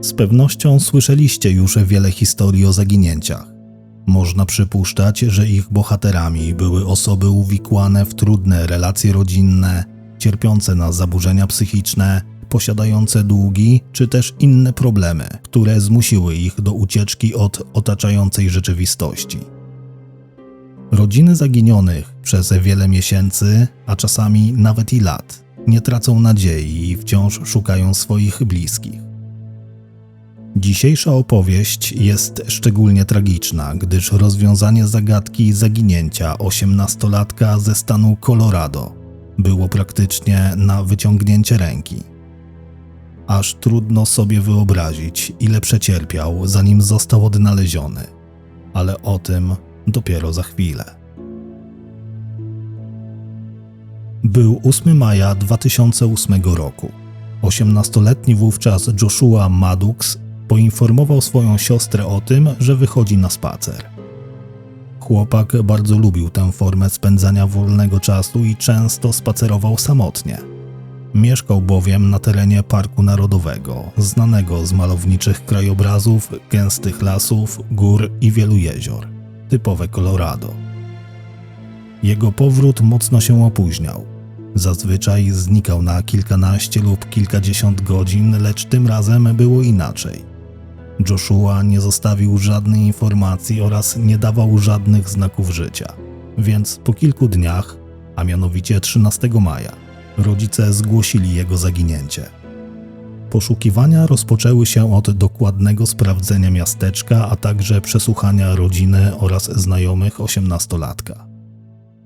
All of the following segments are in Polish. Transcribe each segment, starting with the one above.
Z pewnością słyszeliście już wiele historii o zaginięciach. Można przypuszczać, że ich bohaterami były osoby uwikłane w trudne relacje rodzinne, cierpiące na zaburzenia psychiczne, posiadające długi czy też inne problemy, które zmusiły ich do ucieczki od otaczającej rzeczywistości. Rodziny zaginionych przez wiele miesięcy, a czasami nawet i lat, nie tracą nadziei i wciąż szukają swoich bliskich. Dzisiejsza opowieść jest szczególnie tragiczna, gdyż rozwiązanie zagadki zaginięcia osiemnastolatka ze stanu Colorado było praktycznie na wyciągnięcie ręki. Aż trudno sobie wyobrazić, ile przecierpiał, zanim został odnaleziony, ale o tym dopiero za chwilę. Był 8 maja 2008 roku. 18-letni wówczas Joshua Maddox poinformował swoją siostrę o tym, że wychodzi na spacer. Chłopak bardzo lubił tę formę spędzania wolnego czasu i często spacerował samotnie. Mieszkał bowiem na terenie Parku Narodowego, znanego z malowniczych krajobrazów, gęstych lasów, gór i wielu jezior. Typowe Colorado. Jego powrót mocno się opóźniał. Zazwyczaj znikał na kilkanaście lub kilkadziesiąt godzin, lecz tym razem było inaczej. Joshua nie zostawił żadnej informacji oraz nie dawał żadnych znaków życia. Więc po kilku dniach, a mianowicie 13 maja, rodzice zgłosili jego zaginięcie. Poszukiwania rozpoczęły się od dokładnego sprawdzenia miasteczka, a także przesłuchania rodziny oraz znajomych osiemnastolatka.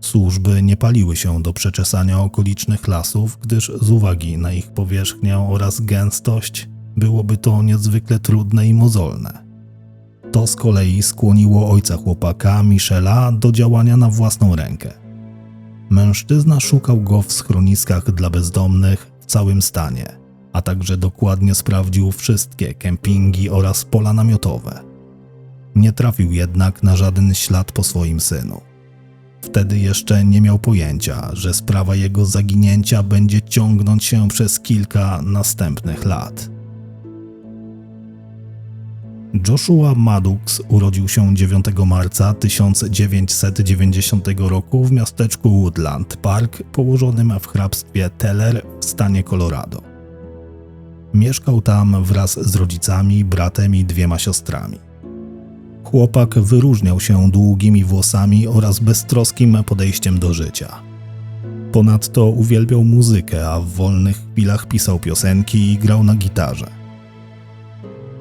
Służby nie paliły się do przeczesania okolicznych lasów, gdyż z uwagi na ich powierzchnię oraz gęstość byłoby to niezwykle trudne i mozolne. To z kolei skłoniło ojca chłopaka, Michela, do działania na własną rękę. Mężczyzna szukał go w schroniskach dla bezdomnych w całym stanie, a także dokładnie sprawdził wszystkie kempingi oraz pola namiotowe. Nie trafił jednak na żaden ślad po swoim synu. Wtedy jeszcze nie miał pojęcia, że sprawa jego zaginięcia będzie ciągnąć się przez kilka następnych lat. Joshua Maddox urodził się 9 marca 1990 roku w miasteczku Woodland Park położonym w hrabstwie Teller w stanie Colorado. Mieszkał tam wraz z rodzicami, bratem i dwiema siostrami. Chłopak wyróżniał się długimi włosami oraz beztroskim podejściem do życia. Ponadto uwielbiał muzykę, a w wolnych chwilach pisał piosenki i grał na gitarze.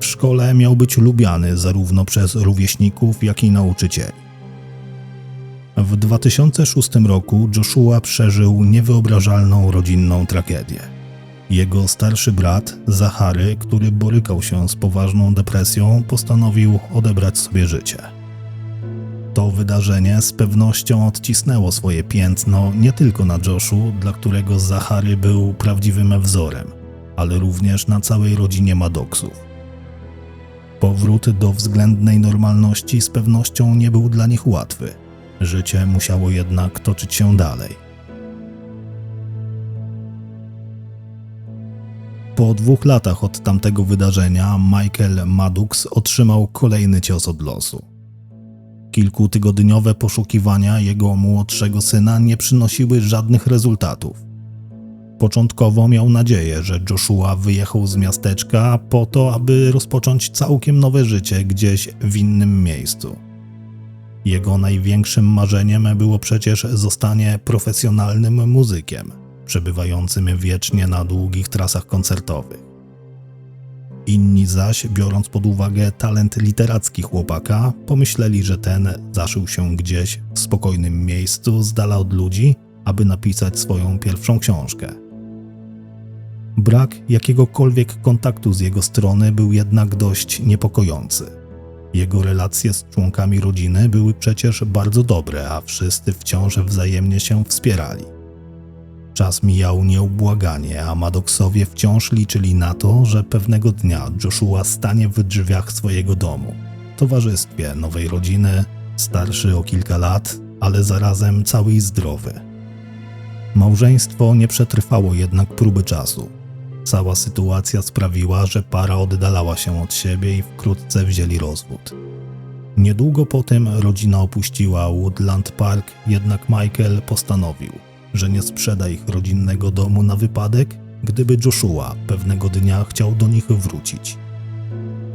Szkole miał być lubiany zarówno przez rówieśników, jak i nauczycieli. W 2006 roku Joshua przeżył niewyobrażalną rodzinną tragedię. Jego starszy brat, Zachary, który borykał się z poważną depresją, postanowił odebrać sobie życie. To wydarzenie z pewnością odcisnęło swoje piętno nie tylko na Joshu, dla którego Zachary był prawdziwym wzorem, ale również na całej rodzinie Maddoxów. Powrót do względnej normalności z pewnością nie był dla nich łatwy. Życie musiało jednak toczyć się dalej. Po dwóch latach od tamtego wydarzenia Michael Maddox otrzymał kolejny cios od losu. Kilkutygodniowe poszukiwania jego młodszego syna nie przynosiły żadnych rezultatów. Początkowo miał nadzieję, że Joshua wyjechał z miasteczka po to, aby rozpocząć całkiem nowe życie gdzieś w innym miejscu. Jego największym marzeniem było przecież zostanie profesjonalnym muzykiem, przebywającym wiecznie na długich trasach koncertowych. Inni zaś, biorąc pod uwagę talent literacki chłopaka, pomyśleli, że ten zaszył się gdzieś w spokojnym miejscu, z dala od ludzi, aby napisać swoją pierwszą książkę. Brak jakiegokolwiek kontaktu z jego strony był jednak dość niepokojący. Jego relacje z członkami rodziny były przecież bardzo dobre, a wszyscy wciąż wzajemnie się wspierali. Czas mijał nieubłaganie, a Madoksowie wciąż liczyli na to, że pewnego dnia Joshua stanie w drzwiach swojego domu, towarzystwie nowej rodziny, starszy o kilka lat, ale zarazem cały i zdrowy. Małżeństwo nie przetrwało jednak próby czasu. Cała sytuacja sprawiła, że para oddalała się od siebie i wkrótce wzięli rozwód. Niedługo potem rodzina opuściła Woodland Park, jednak Michael postanowił, że nie sprzeda ich rodzinnego domu na wypadek, gdyby Joshua pewnego dnia chciał do nich wrócić.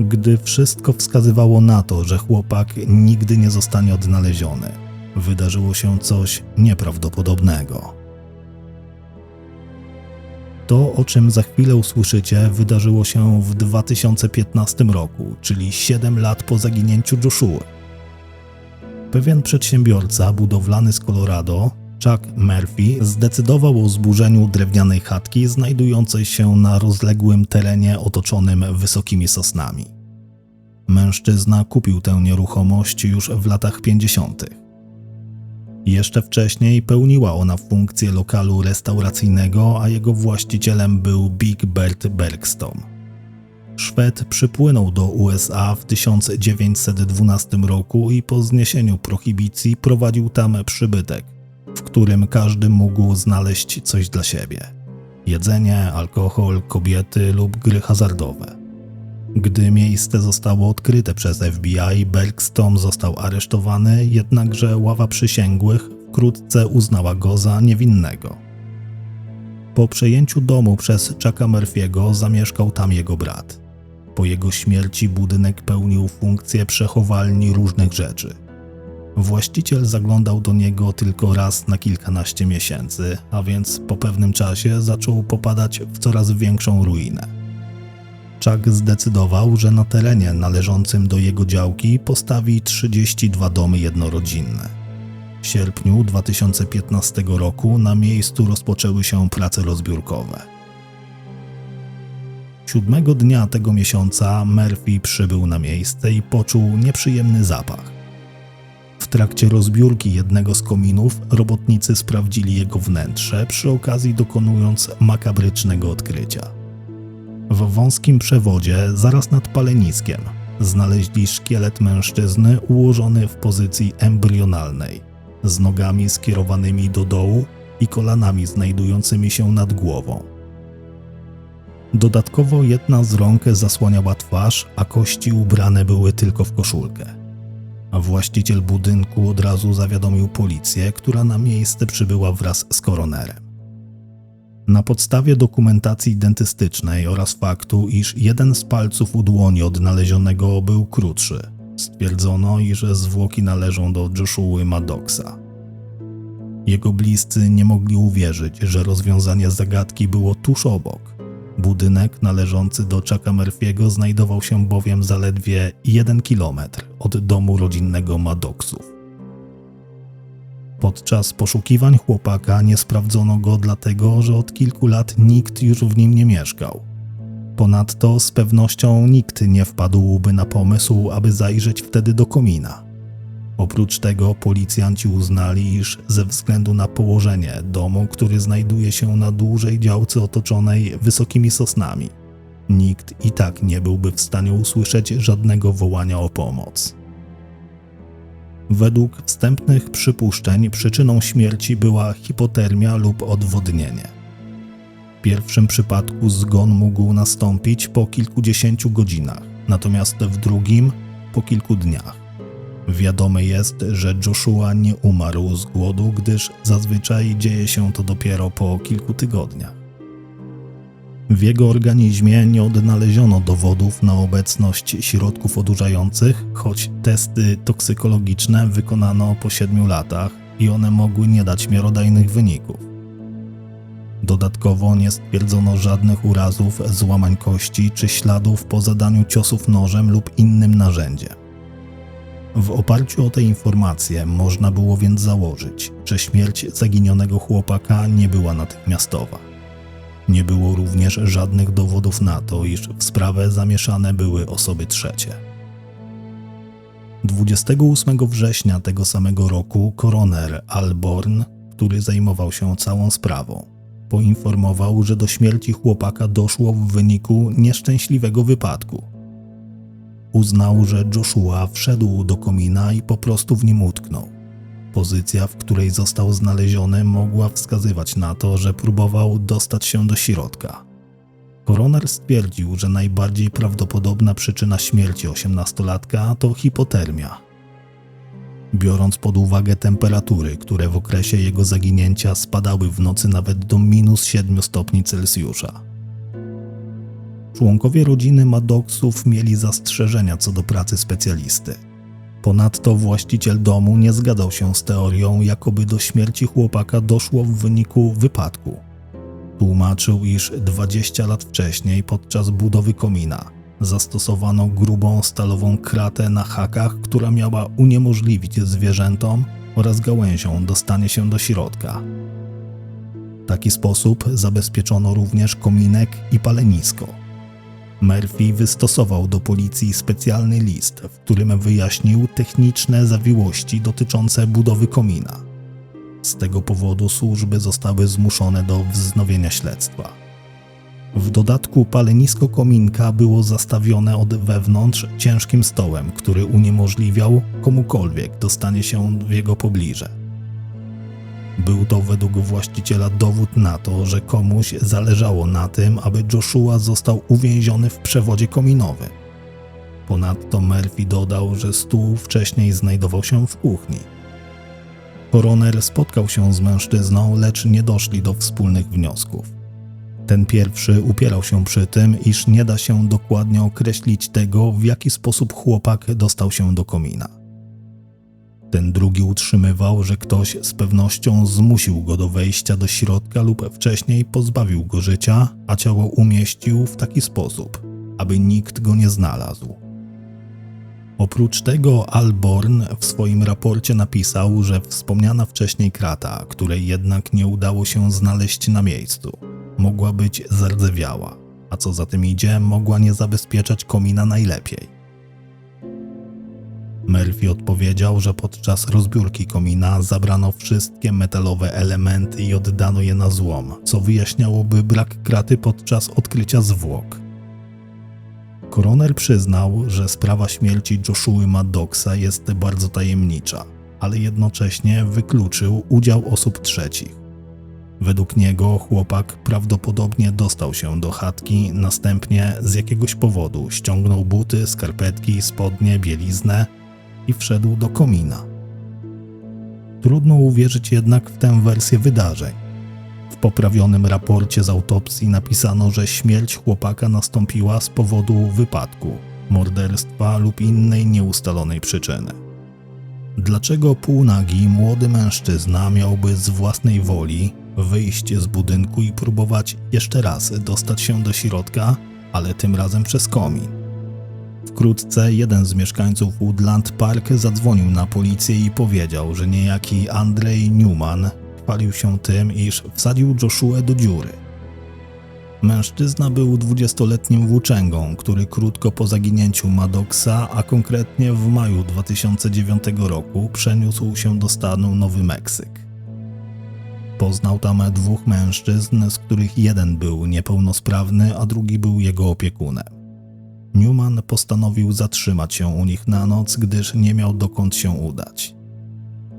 Gdy wszystko wskazywało na to, że chłopak nigdy nie zostanie odnaleziony, wydarzyło się coś nieprawdopodobnego. To, o czym za chwilę usłyszycie, wydarzyło się w 2015 roku, czyli 7 lat po zaginięciu Joshua. Pewien przedsiębiorca budowlany z Colorado, Chuck Murphy, zdecydował o zburzeniu drewnianej chatki znajdującej się na rozległym terenie otoczonym wysokimi sosnami. Mężczyzna kupił tę nieruchomość już w latach 50. Jeszcze wcześniej pełniła ona funkcję lokalu restauracyjnego, a jego właścicielem był Big Bert Bergstrom. Szwed przypłynął do USA w 1912 roku i po zniesieniu prohibicji prowadził tam przybytek, w którym każdy mógł znaleźć coś dla siebie: jedzenie, alkohol, kobiety lub gry hazardowe. Gdy miejsce zostało odkryte przez FBI, Bergstrom został aresztowany, jednakże ława przysięgłych wkrótce uznała go za niewinnego. Po przejęciu domu przez Chucka Murphy'ego zamieszkał tam jego brat. Po jego śmierci budynek pełnił funkcję przechowalni różnych rzeczy. Właściciel zaglądał do niego tylko raz na kilkanaście miesięcy, a więc po pewnym czasie zaczął popadać w coraz większą ruinę. Chuck zdecydował, że na terenie należącym do jego działki postawi 32 domy jednorodzinne. W sierpniu 2015 roku na miejscu rozpoczęły się prace rozbiórkowe. Siódmego dnia tego miesiąca Murphy przybył na miejsce i poczuł nieprzyjemny zapach. W trakcie rozbiórki jednego z kominów robotnicy sprawdzili jego wnętrze, przy okazji dokonując makabrycznego odkrycia. W wąskim przewodzie, zaraz nad paleniskiem, znaleźli szkielet mężczyzny ułożony w pozycji embrionalnej, z nogami skierowanymi do dołu i kolanami znajdującymi się nad głową. Dodatkowo jedna z rąk zasłaniała twarz, a kości ubrane były tylko w koszulkę. Właściciel budynku od razu zawiadomił policję, która na miejsce przybyła wraz z koronerem. Na podstawie dokumentacji dentystycznej oraz faktu, iż jeden z palców u dłoni odnalezionego był krótszy, stwierdzono, iż zwłoki należą do Joshua Maddoxa. Jego bliscy nie mogli uwierzyć, że rozwiązanie zagadki było tuż obok. Budynek należący do Chucka Murphy'ego znajdował się bowiem zaledwie jeden kilometr od domu rodzinnego Maddoxów. Podczas poszukiwań chłopaka nie sprawdzono go dlatego, że od kilku lat nikt już w nim nie mieszkał. Ponadto z pewnością nikt nie wpadłby na pomysł, aby zajrzeć wtedy do komina. Oprócz tego policjanci uznali, iż ze względu na położenie domu, który znajduje się na dużej działce otoczonej wysokimi sosnami, nikt i tak nie byłby w stanie usłyszeć żadnego wołania o pomoc. Według wstępnych przypuszczeń przyczyną śmierci była hipotermia lub odwodnienie. W pierwszym przypadku zgon mógł nastąpić po kilkudziesięciu godzinach, natomiast w drugim po kilku dniach. Wiadome jest, że Joshua nie umarł z głodu, gdyż zazwyczaj dzieje się to dopiero po kilku tygodniach. W jego organizmie nie odnaleziono dowodów na obecność środków odurzających, choć testy toksykologiczne wykonano po 7 latach i one mogły nie dać miarodajnych wyników. Dodatkowo nie stwierdzono żadnych urazów, złamań kości czy śladów po zadaniu ciosów nożem lub innym narzędziem. W oparciu o te informacje można było więc założyć, że śmierć zaginionego chłopaka nie była natychmiastowa. Nie było również żadnych dowodów na to, iż w sprawę zamieszane były osoby trzecie. 28 września tego samego roku koroner Alborn, który zajmował się całą sprawą, poinformował, że do śmierci chłopaka doszło w wyniku nieszczęśliwego wypadku. Uznał, że Joshua wszedł do komina i po prostu w nim utknął. Pozycja, w której został znaleziony, mogła wskazywać na to, że próbował dostać się do środka. Koroner stwierdził, że najbardziej prawdopodobna przyczyna śmierci osiemnastolatka to hipotermia. Biorąc pod uwagę temperatury, które w okresie jego zaginięcia spadały w nocy nawet do minus 7 stopni Celsjusza. Członkowie rodziny Maddoxów mieli zastrzeżenia co do pracy specjalisty. Ponadto właściciel domu nie zgadzał się z teorią, jakoby do śmierci chłopaka doszło w wyniku wypadku. Tłumaczył, iż 20 lat wcześniej podczas budowy komina zastosowano grubą stalową kratę na hakach, która miała uniemożliwić zwierzętom oraz gałęziom dostanie się do środka. W taki sposób zabezpieczono również kominek i palenisko. Murphy wystosował do policji specjalny list, w którym wyjaśnił techniczne zawiłości dotyczące budowy komina. Z tego powodu służby zostały zmuszone do wznowienia śledztwa. W dodatku palenisko kominka było zastawione od wewnątrz ciężkim stołem, który uniemożliwiał komukolwiek dostanie się w jego pobliże. Był to według właściciela dowód na to, że komuś zależało na tym, aby Joshua został uwięziony w przewodzie kominowym. Ponadto Murphy dodał, że stół wcześniej znajdował się w kuchni. Koroner spotkał się z mężczyzną, lecz nie doszli do wspólnych wniosków. Ten pierwszy upierał się przy tym, iż nie da się dokładnie określić tego, w jaki sposób chłopak dostał się do komina. Ten drugi utrzymywał, że ktoś z pewnością zmusił go do wejścia do środka lub wcześniej pozbawił go życia, a ciało umieścił w taki sposób, aby nikt go nie znalazł. Oprócz tego Alborn w swoim raporcie napisał, że wspomniana wcześniej krata, której jednak nie udało się znaleźć na miejscu, mogła być zardzewiała, a co za tym idzie, mogła nie zabezpieczać komina najlepiej. Murphy odpowiedział, że podczas rozbiórki komina zabrano wszystkie metalowe elementy i oddano je na złom, co wyjaśniałoby brak kraty podczas odkrycia zwłok. Koroner przyznał, że sprawa śmierci Joshua Maddoxa jest bardzo tajemnicza, ale jednocześnie wykluczył udział osób trzecich. Według niego chłopak prawdopodobnie dostał się do chatki, następnie z jakiegoś powodu ściągnął buty, skarpetki, spodnie, bieliznę i wszedł do komina. Trudno uwierzyć jednak w tę wersję wydarzeń. W poprawionym raporcie z autopsji napisano, że śmierć chłopaka nastąpiła z powodu wypadku, morderstwa lub innej nieustalonej przyczyny. Dlaczego półnagi młody mężczyzna miałby z własnej woli wyjść z budynku i próbować jeszcze raz dostać się do środka, ale tym razem przez komin? Wkrótce jeden z mieszkańców Woodland Park zadzwonił na policję i powiedział, że niejaki Andrzej Newman chwalił się tym, iż wsadził Joshua do dziury. Mężczyzna był dwudziestoletnim włóczęgą, który krótko po zaginięciu Maddoxa, a konkretnie w maju 2009 roku przeniósł się do stanu Nowy Meksyk. Poznał tam dwóch mężczyzn, z których jeden był niepełnosprawny, a drugi był jego opiekunem. Newman postanowił zatrzymać się u nich na noc, gdyż nie miał dokąd się udać.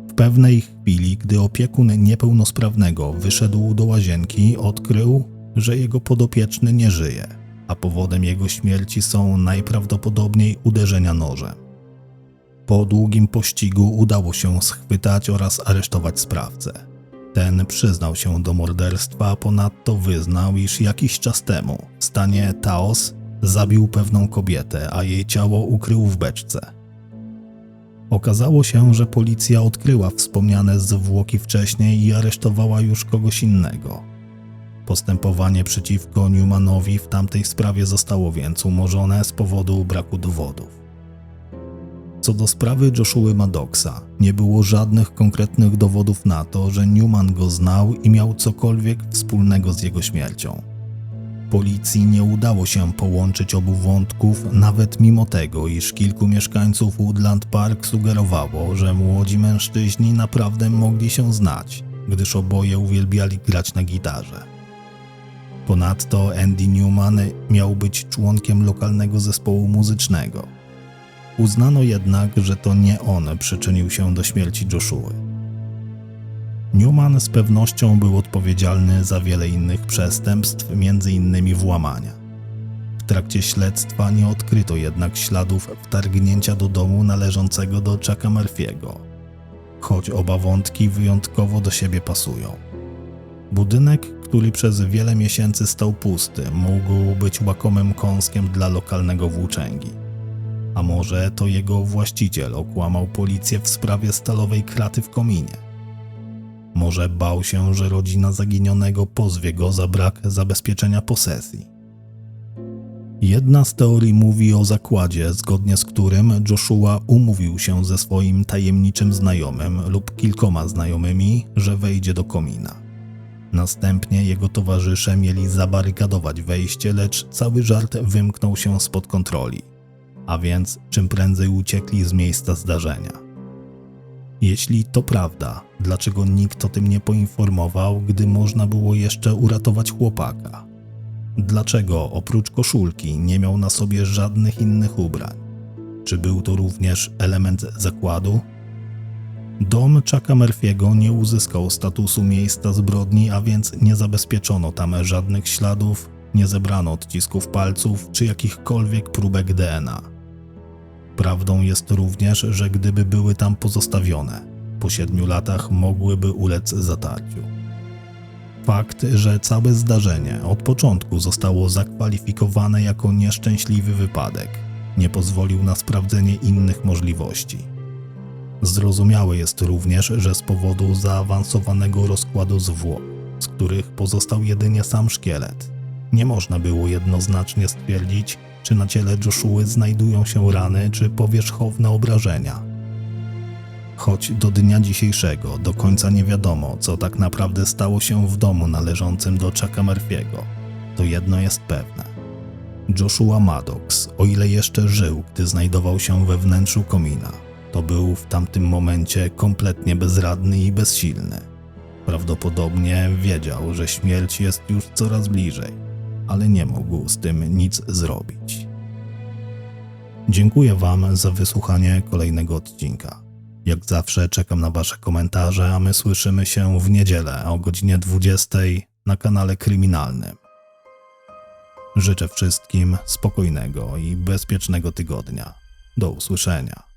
W pewnej chwili, gdy opiekun niepełnosprawnego wyszedł do łazienki, odkrył, że jego podopieczny nie żyje, a powodem jego śmierci są najprawdopodobniej uderzenia nożem. Po długim pościgu udało się schwytać oraz aresztować sprawcę. Ten przyznał się do morderstwa, ponadto wyznał, iż jakiś czas temu w stanie Taos zabił pewną kobietę, a jej ciało ukrył w beczce. Okazało się, że policja odkryła wspomniane zwłoki wcześniej i aresztowała już kogoś innego. Postępowanie przeciwko Newmanowi w tamtej sprawie zostało więc umorzone z powodu braku dowodów. Co do sprawy Joshua Maddoxa, nie było żadnych konkretnych dowodów na to, że Newman go znał i miał cokolwiek wspólnego z jego śmiercią. Policji nie udało się połączyć obu wątków, nawet mimo tego, iż kilku mieszkańców Woodland Park sugerowało, że młodzi mężczyźni naprawdę mogli się znać, gdyż oboje uwielbiali grać na gitarze. Ponadto Andy Newman miał być członkiem lokalnego zespołu muzycznego. Uznano jednak, że to nie on przyczynił się do śmierci Joshua. Newman z pewnością był odpowiedzialny za wiele innych przestępstw, m.in. włamania. trakcie śledztwa nie odkryto jednak śladów wtargnięcia do domu należącego do Chucka Murphy'ego, choć oba wątki wyjątkowo do siebie pasują. Budynek, który przez wiele miesięcy stał pusty, mógł być łakomym kąskiem dla lokalnego włóczęgi. A może to jego właściciel okłamał policję w sprawie stalowej kraty w kominie? Może bał się, że rodzina zaginionego pozwie go za brak zabezpieczenia posesji. Jedna z teorii mówi o zakładzie, zgodnie z którym Joshua umówił się ze swoim tajemniczym znajomym lub kilkoma znajomymi, że wejdzie do komina. Następnie jego towarzysze mieli zabarykadować wejście, lecz cały żart wymknął się spod kontroli, a więc czym prędzej uciekli z miejsca zdarzenia. Jeśli to prawda, dlaczego nikt o tym nie poinformował, gdy można było jeszcze uratować chłopaka? Dlaczego oprócz koszulki nie miał na sobie żadnych innych ubrań? Czy był to również element zakładu? Dom Chucka Murphy'ego nie uzyskał statusu miejsca zbrodni, a więc nie zabezpieczono tam żadnych śladów, nie zebrano odcisków palców czy jakichkolwiek próbek DNA. Prawdą jest również, że gdyby były tam pozostawione, po siedmiu latach mogłyby ulec zatarciu. Fakt, że całe zdarzenie od początku zostało zakwalifikowane jako nieszczęśliwy wypadek, nie pozwolił na sprawdzenie innych możliwości. Zrozumiałe jest również, że z powodu zaawansowanego rozkładu zwłok, z których pozostał jedynie sam szkielet, nie można było jednoznacznie stwierdzić, czy na ciele Joshua znajdują się rany czy powierzchowne obrażenia. Choć do dnia dzisiejszego do końca nie wiadomo, co tak naprawdę stało się w domu należącym do Chucka Murphy'ego, to jedno jest pewne. Joshua Maddox, o ile jeszcze żył, gdy znajdował się we wnętrzu komina, to był w tamtym momencie kompletnie bezradny i bezsilny. Prawdopodobnie wiedział, że śmierć jest już coraz bliżej, ale nie mógł z tym nic zrobić. Dziękuję Wam za wysłuchanie kolejnego odcinka. Jak zawsze czekam na Wasze komentarze, a my słyszymy się w niedzielę o godzinie 20 na kanale kryminalnym. Życzę wszystkim spokojnego i bezpiecznego tygodnia. Do usłyszenia.